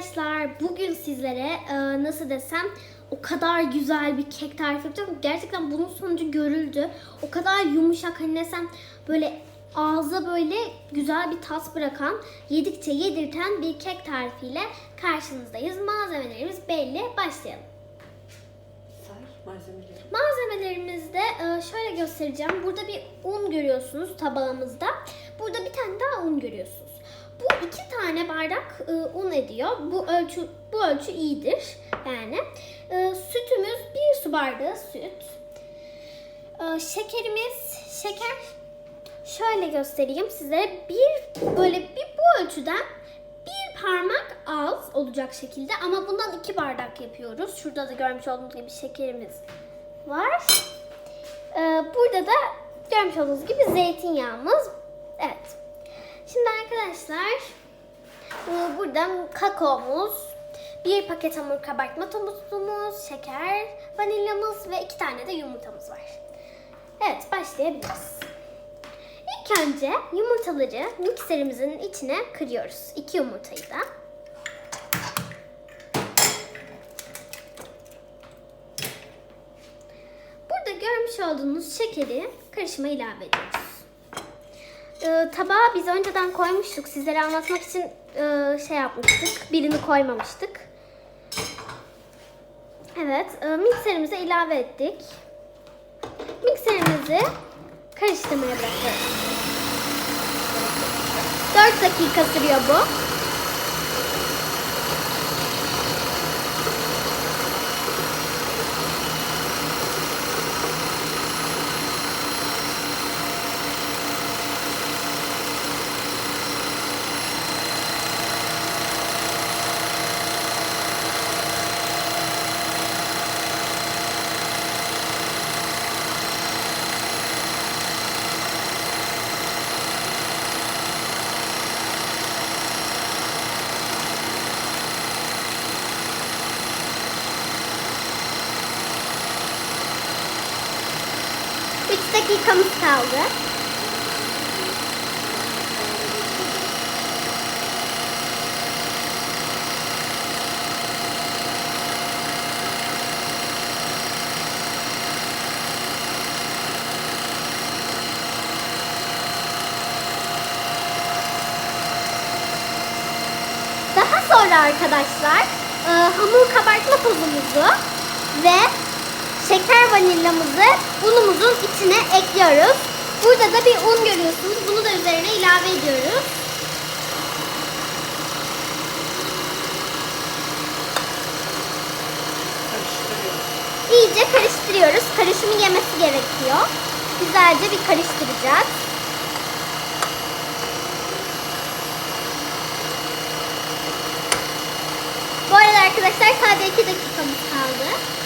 arkadaşlar. Bugün sizlere e, nasıl desem o kadar güzel bir kek tarifi yapacağım. Gerçekten bunun sonucu görüldü. O kadar yumuşak hani desem böyle ağza böyle güzel bir tat bırakan, yedikçe yedirten bir kek tarifiyle karşınızdayız. Malzemelerimiz belli. Başlayalım. Malzemeleri. Malzemelerimizde e, şöyle göstereceğim. Burada bir un görüyorsunuz tabağımızda. Burada bir tane daha un görüyorsunuz. İki tane bardak e, un ediyor. Bu ölçü bu ölçü iyidir yani. E, Sütümüz bir su bardağı süt. E, Şekerimiz şeker şöyle göstereyim sizlere. Bir böyle bir bu ölçüden bir parmak az olacak şekilde ama bundan iki bardak yapıyoruz. Şurada da görmüş olduğunuz gibi şekerimiz var. Ee, burada da görmüş olduğunuz gibi zeytinyağımız. Evet. Arkadaşlar buradan kakaomuz, bir paket hamur kabartma tozumuz, şeker, vanilyamız ve iki tane de yumurtamız var. Evet başlayabiliriz. İlk önce yumurtaları mikserimizin içine kırıyoruz. İki yumurtayı da. Burada görmüş olduğunuz şekeri karışıma ilave ediyoruz. Ee, tabağa biz önceden koymuştuk. Sizlere anlatmak için e, şey yapmıştık. Birini koymamıştık. Evet, e, mikserimize ilave ettik. Mikserimizi karıştırmaya bırakıyoruz. 4 dakika sürüyor bu. Üç dakikamız kaldı. Daha sonra arkadaşlar e, hamur kabartma tozumuzu ve şeker vanilyamızı unumuzun içine ekliyoruz. Burada da bir un görüyorsunuz. Bunu da üzerine ilave ediyoruz. İyice karıştırıyoruz. Karışımı yemesi gerekiyor. Güzelce bir karıştıracağız. Bu arada arkadaşlar sadece 2 dakikamız kaldı.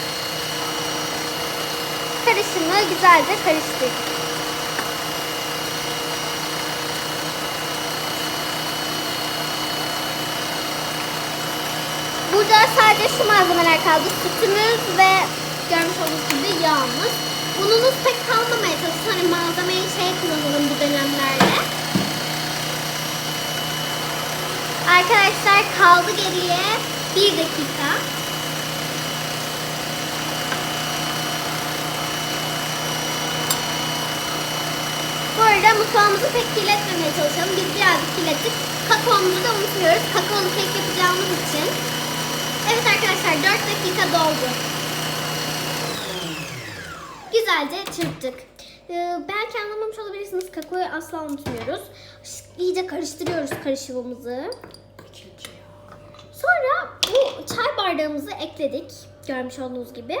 Karışımı güzelce karıştırdık. Burada sadece şu malzemeler kaldı. Sütümüz ve görmüş olduğunuz gibi yağımız. Ununuz pek kalmamaya çalışsın. Hani malzemeyi şey kullanalım bu dönemlerde. Arkadaşlar kaldı geriye bir dakika. Arada mutfağımızı pek kirletmemeye çalışalım. Biz birazcık kirlettik. Kakaomuzu da unutmuyoruz. Kakaolu kek yapacağımız için. Evet arkadaşlar 4 dakika doldu. Güzelce çırptık. Ee, belki anlamamış olabilirsiniz. Kakaoyu asla unutmuyoruz. İyice karıştırıyoruz karışımımızı. Sonra bu çay bardağımızı ekledik. Görmüş olduğunuz gibi.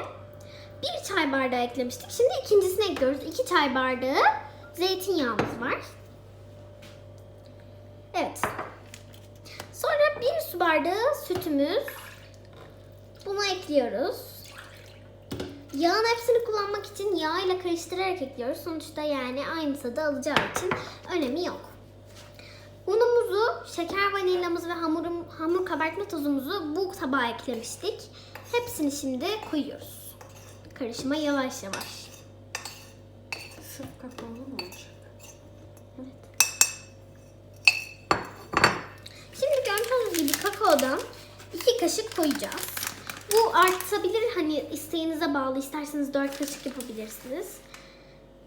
Bir çay bardağı eklemiştik. Şimdi ikincisini ekliyoruz. İki çay bardağı zeytinyağımız var. Evet. Sonra bir su bardağı sütümüz. Bunu ekliyoruz. Yağın hepsini kullanmak için yağ ile karıştırarak ekliyoruz. Sonuçta yani aynı tadı alacağı için önemi yok. Unumuzu, şeker vanilyamızı ve hamurum, hamur kabartma tozumuzu bu tabağa eklemiştik. Hepsini şimdi koyuyoruz. Karışıma yavaş yavaş. Sırf kakaolu mu olacak? Şimdi görmüş olduğunuz gibi kakaodan 2 kaşık koyacağız. Bu artabilir hani isteğinize bağlı. İsterseniz 4 kaşık yapabilirsiniz.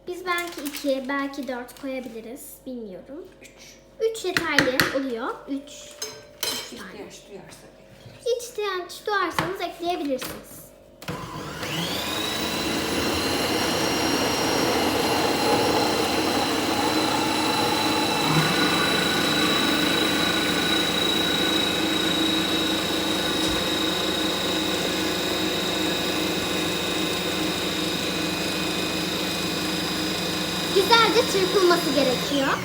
Biz belki 2, belki 4 koyabiliriz. Bilmiyorum. 3. 3 yeterli oluyor. 3. İhtiyaç duyarsak ekleriz. İhtiyaç duyarsanız ekleyebilirsiniz. Güzelce çırpılması gerekiyor.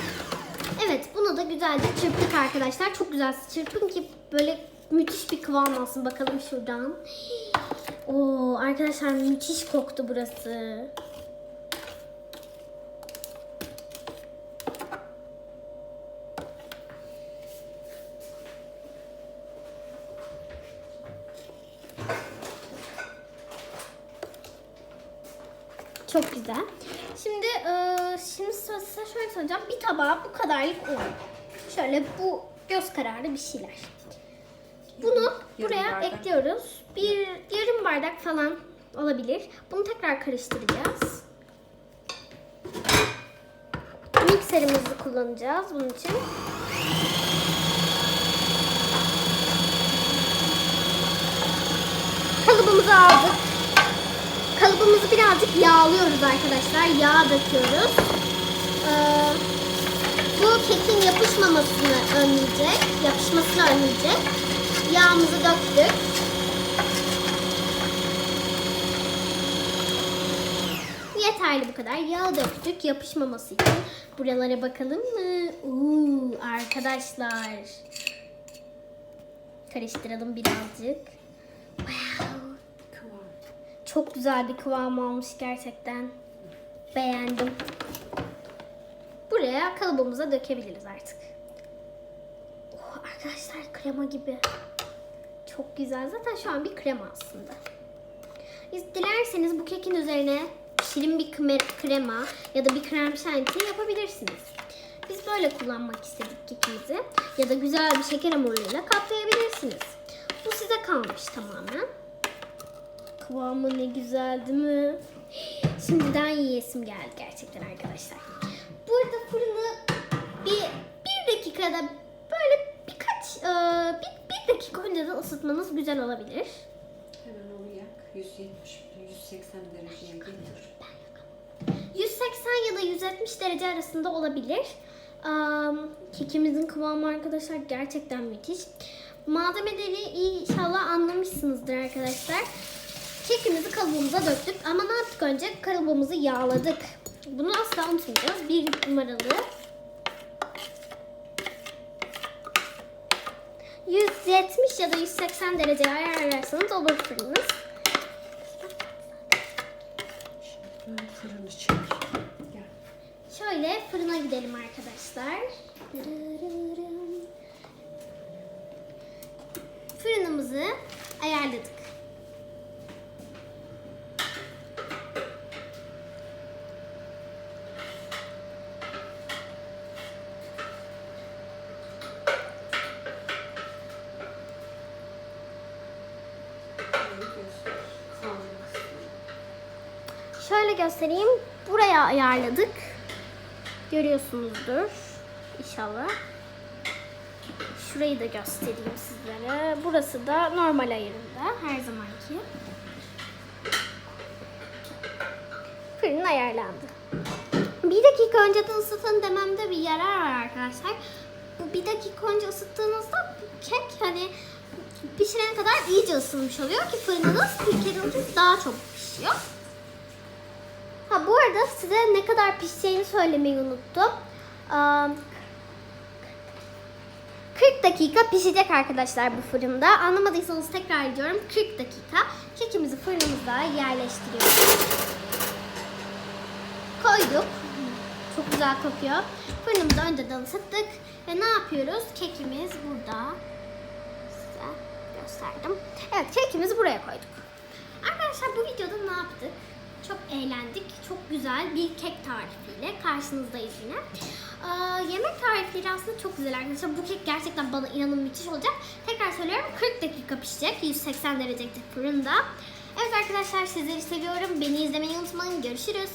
Evet bunu da güzelce çırptık arkadaşlar. Çok güzel çırpın ki böyle müthiş bir kıvam alsın. Bakalım şuradan. Oo arkadaşlar müthiş koktu burası. Çok güzel. Şimdi e, şimdi size şöyle söyleyeceğim. Bir tabağa bu kadarlık un. Şöyle bu göz kararı bir şeyler. Bunu Yarım buraya bardak. ekliyoruz. Bir yarım bardak falan olabilir. Bunu tekrar karıştıracağız. Mikserimizi kullanacağız bunun için. Kalıbımızı aldık. Kalıbımızı birazcık yağlıyoruz arkadaşlar. Yağ döküyoruz. Ee, bu kekin yapışmamasını önleyecek. Yapışmasını önleyecek. Yağımızı döktük. Yeterli bu kadar. Yağ döktük yapışmaması için. Buralara bakalım mı? Uuu arkadaşlar. Karıştıralım birazcık. Çok güzel bir kıvam olmuş gerçekten. Beğendim. Buraya kalıbımıza dökebiliriz artık. Oh, arkadaşlar krema gibi. Çok güzel. Zaten şu an bir krema aslında. Dilerseniz bu kekin üzerine şirin bir krema ya da bir krem şanti yapabilirsiniz. Biz böyle kullanmak istedik kekimizi. Ya da güzel bir şeker hamuruyla kaplayabilirsiniz. Bu size kalmış tamamen. Kıvamı ne güzel değil mi? Şimdiden yiyesim geldi gerçekten arkadaşlar. Burada fırını bir, bir dakikada böyle birkaç e, bir, bir dakika önceden ısıtmanız güzel olabilir. Hemen onu yak. 170 180 dereceye getir. 180 ya da 170 derece arasında olabilir. Kekimizin kıvamı arkadaşlar gerçekten müthiş. Malzemeleri inşallah anlamışsınızdır arkadaşlar. Kekimizi kalıbımıza döktük ama ne yaptık önce? Kalıbımızı yağladık. Bunu asla unutmayacağız. Bir numaralı 170 ya da 180 dereceye ayarlarsanız olur fırınınız. Şöyle fırına gidelim arkadaşlar. Fırınımızı ayarladık. Şöyle göstereyim. Buraya ayarladık. Görüyorsunuzdur. İnşallah. Şurayı da göstereyim sizlere. Burası da normal ayarında. Her zamanki. Fırın ayarlandı. Bir dakika önceden ısıtın dememde bir yarar var arkadaşlar. Bu bir dakika önce ısıttığınızda kek hani pişirene kadar iyice ısınmış oluyor ki fırınınız önce daha çok pişiyor. Ha bu arada size ne kadar pişeceğini söylemeyi unuttum. Am, 40 dakika pişecek arkadaşlar bu fırında. Anlamadıysanız tekrar ediyorum. 40 dakika. Kekimizi fırınımıza yerleştiriyoruz. Koyduk. Çok güzel kokuyor. Fırınımızı önceden ısıttık. Ve ne yapıyoruz? Kekimiz burada. Size gösterdim. Evet kekimizi buraya koyduk. Arkadaşlar bu videoda ne yaptık? Çok eğlendik. Çok güzel bir kek tarifiyle karşınızdayız yine. Aa, yemek tarifleri aslında çok güzel arkadaşlar. Bu kek gerçekten bana inanın müthiş olacak. Tekrar söylüyorum 40 dakika pişecek. 180 derecede fırında. Evet arkadaşlar sizleri seviyorum. Beni izlemeyi unutmayın. Görüşürüz.